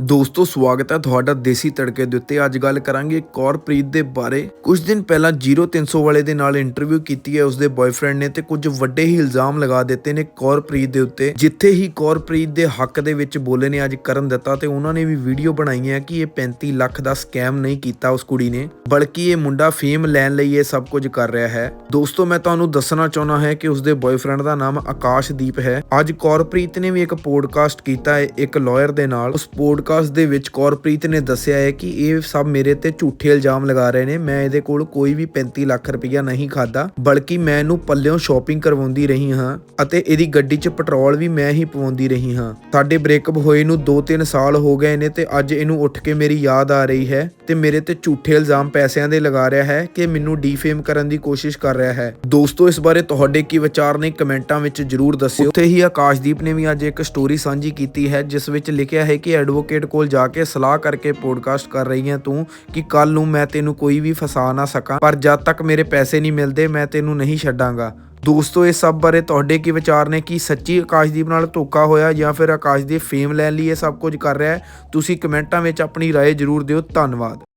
ਦੋਸਤੋ, ਸਵਾਗਤ ਹੈ ਤੁਹਾਡਾ ਦੇਸੀ ਤੜਕੇ ਦੇ ਉੱਤੇ। ਅੱਜ ਗੱਲ ਕਰਾਂਗੇ ਕੌਰਪ੍ਰੀਤ ਦੇ ਬਾਰੇ। ਕੁਝ ਦਿਨ ਪਹਿਲਾਂ 0300 ਵਾਲੇ ਦੇ ਨਾਲ ਇੰਟਰਵਿਊ ਕੀਤੀ ਹੈ ਉਸਦੇ ਬॉयਫ੍ਰੈਂਡ ਨੇ ਤੇ ਕੁਝ ਵੱਡੇ ਹੀ ਇਲਜ਼ਾਮ ਲਗਾ ਦਿੱਤੇ ਨੇ ਕੌਰਪ੍ਰੀਤ ਦੇ ਉੱਤੇ। ਜਿੱਥੇ ਹੀ ਕੌਰਪ੍ਰੀਤ ਦੇ ਹੱਕ ਦੇ ਵਿੱਚ ਬੋਲੇ ਨੇ ਅੱਜ ਕਰਨ ਦਿੱਤਾ ਤੇ ਉਹਨਾਂ ਨੇ ਵੀ ਵੀਡੀਓ ਬਣਾਈ ਹੈ ਕਿ ਇਹ 35 ਲੱਖ ਦਾ ਸਕੈਮ ਨਹੀਂ ਕੀਤਾ ਉਸ ਕੁੜੀ ਨੇ, ਬਲਕਿ ਇਹ ਮੁੰਡਾ ਫੇਮ ਲੈਣ ਲਈ ਇਹ ਸਭ ਕੁਝ ਕਰ ਰਿਹਾ ਹੈ। ਦੋਸਤੋ, ਮੈਂ ਤੁਹਾਨੂੰ ਦੱਸਣਾ ਚਾਹੁੰਦਾ ਹੈ ਕਿ ਉਸਦੇ ਬॉयਫ੍ਰੈਂਡ ਦਾ ਨਾਮ ਆਕਾਸ਼ਦੀਪ ਹੈ। ਅੱਜ ਕੌਰਪ੍ਰੀਤ ਨੇ ਵੀ ਇੱਕ ਪੋਡਕਾਸਟ ਕੀਤਾ ਹੈ, ਇੱਕ ਲਾਇਰ ਦੇ ਨਾਲ। ਉਸ ਪੋਡਕਾਸਟ ਦੇ ਵਿੱਚ ਕੌਰਪ੍ਰੀਤ ਨੇ ਦੱਸਿਆ ਹੈ ਕਿ ਇਹ ਸਭ ਮੇਰੇ ਤੇ ਝੂਠੇ ਇਲਜ਼ਾਮ ਲਗਾ ਰਹੇ ਨੇ। ਮੈਂ ਇਹਦੇ ਕੋਲ ਕੋਈ ਵੀ 35 ਲੱਖ ਰੁਪਈਆ ਨਹੀਂ ਖਾਦਾ ਬਲਕਿ ਮੈਂ ਇਹਨੂੰ ਪੱਲਿਓਂ ਸ਼ਾਪਿੰਗ ਕਰਵਾਉਂਦੀ ਰਹੀ ਹਾਂ ਅਤੇ ਇਹਦੀ ਗੱਡੀ 'ਚ ਪੈਟਰੋਲ ਵੀ ਮੈਂ ਹੀ ਪਵਾਉਂਦੀ ਰਹੀ ਹਾਂ। ਸਾਡੇ ਬ੍ਰੇਕਅਪ ਹੋਏ ਨੂੰ 2-3 ਸਾਲ ਹੋ ਗਏ ਨੇ ਤੇ ਅੱਜ ਇਹਨੂੰ ਉੱਠ ਕੇ ਮੇਰੀ ਯਾਦ ਆ ਰਹੀ ਹੈ ਤੇ ਮੇਰੇ ਤੇ ਝੂਠੇ ਇਲਜ਼ਾਮ ਪੈਸਿਆਂ ਦੇ ਲਗਾ ਰਿਹਾ ਹੈ ਕਿ ਮੈਨੂੰ ਡੀਫੇਮ ਕਰਨ ਦੀ ਕੋਸ਼ਿਸ਼ ਕਰ ਰਿਹਾ ਹੈ। ਦੋਸਤੋ, ਇਸ ਬਾਰੇ ਤੁਹਾਡੇ ਕੀ ਵਿਚਾਰ ਨੇ ਕਮੈਂਟਾਂ ਵਿੱਚ ਜਰੂਰ ਦੱਸਿਓ। ਉੱਥੇ ਹੀ ਆਕਾਸ਼ਦੀਪ ਨੇ ਵੀ ਅੱਜ ਇੱਕ ਸਟੋਰੀ ਸਾਂਝੀ ਕੀਤੀ ਹੈ, ਜਿਸ ਵਿੱਚ ਲਿਖਿਆ ਹੈ ਕਿ ਐਡਵੋਕੇਟ ਕੋਲ ਜਾ ਕੇ ਸਲਾਹ ਕਰਕੇ ਪੋਡਕਾਸਟ ਕਰ ਰਹੀ ਹੈ ਤੂੰ ਕਿ ਕੱਲ ਨੂੰ ਮੈਂ ਤੈਨੂੰ ਕੋਈ ਵੀ ਫਸਾ ਨਾ ਸਕਾਂ ਪਰ ਜਦ ਤੱਕ ਮੇਰੇ ਪੈਸੇ ਨਹੀਂ ਮਿਲਦੇ ਮੈਂ ਤੈਨੂੰ ਨਹੀਂ ਛੱਡਾਂਗਾ ਦੋਸਤੋ ਇਸ ਸਭ ਬਾਰੇ ਤੁਹਾਡੇ ਕੀ ਵਿਚਾਰ ਨੇ ਕਿ ਸੱਚੀ ਆਕਾਸ਼ਦੀਪ ਨਾਲ ਧੋਖਾ ਹੋਇਆ ਜਾਂ ਫਿਰ ਆਕਾਸ਼ਦੀਪ ਫੇਮ ਲੈਣ ਲਈ ਇਹ ਸਭ ਕੁਝ ਕਰ ਰਿਹਾ ਹੈ ਤੁਸੀਂ ਕਮੈਂਟਾਂ ਵਿੱਚ ਆਪਣੀ رائے ਜਰੂਰ ਦਿਓ ਧੰਨਵਾਦ